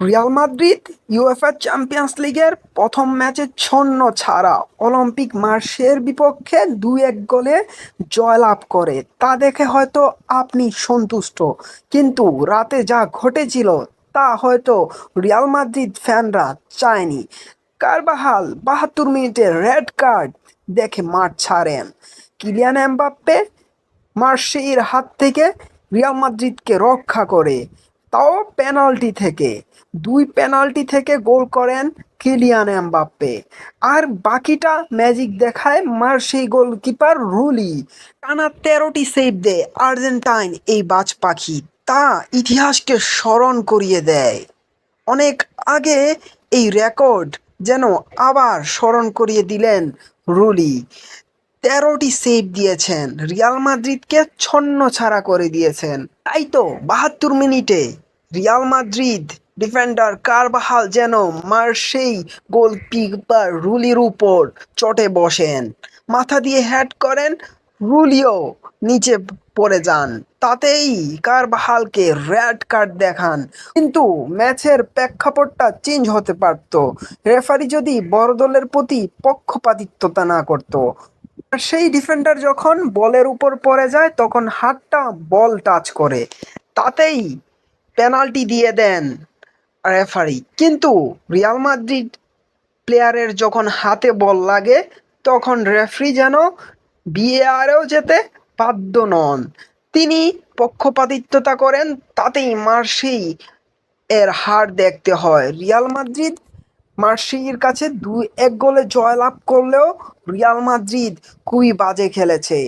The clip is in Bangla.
রিয়াল মাদ্রিদ ইউএফএ চ্যাম্পিয়ন্স লিগের প্রথম ম্যাচে ছন্ন ছাড়া অলিম্পিক মার্শের বিপক্ষে দুই এক গোলে জয়লাভ করে। তা দেখে হয়তো আপনি সন্তুষ্ট। কিন্তু রাতে যা ঘটেছিল, তা হয়তো রিয়াল মাদ্রিদ ফ্যানরা চায়নি। কারবাহাল বাহাত্তর মিনিটের রেড কার্ড দেখে মাঠ ছাড়েন। কিলিয়ান এমবাপ্পে মার্সেইর হাত থেকে রিয়াল মাদ্রিদকে রক্ষা করে। তাও পেনাল্টি থেকে। দুই পেনাল্টি থেকে গোল করেন কিলিয়ান এমবাপ্পে। আর বাকিটা ম্যাজিক দেখায় মার্সেই গোলকিপার রুলি। টানা তেরোটি সেভ দেয় আর্জেন্টাইন এই বাজ পাখি। তা ইতিহাসকে স্মরণ করিয়ে দেয়। অনেক আগে এই রেকর্ড যেন আবার স্মরণ করিয়ে দিলেন রুলি। তেরোটি সেভ দিয়েছেন। রিয়াল মাদ্রিদকে ছন্ন ছাড়া করে দিয়েছেন। তাই তো বাহাত্তর মিনিটে। রিয়াল মাদ্রিদ ডিফেন্ডার কারবাহাল যেন মার্সেই গোলকিপার রুলির উপর চটে বসেন। মাথা দিয়ে হ্যাট করেন, রুলিও নিচে পড়ে যান। তাতেই কারবাহালকে রেড কার্ড দেখান। কিন্তু ম্যাচের প্রেক্ষাপটটা চেঞ্জ হতে পারত। রেফারি যদি বড় দলের প্রতি পক্ষপাতিত্বতা না করত। আর সেই ডিফেন্ডার যখন বলের উপর পড়ে যায়, তখন হাতটা বল টাচ করে। তাতেই পেনাল্টি দিয়ে দেন রেফারি। কিন্তু রিয়াল মাদ্রিদ প্লেয়ারের যখন হাতে বল লাগে, তখন রেফারি যেন বিএআরেও যেতে বাধ্য নন। তিনি পক্ষপাতিত্বতা করেন, তাতেই মার্সেই এর হার দেখতে হয়। রিয়াল মাদ্রিদ মার্সির কাছে দুই এক গোলে জয়লাভ করলেও রিয়াল মাদ্রিদ খুবই বাজে খেলেছে।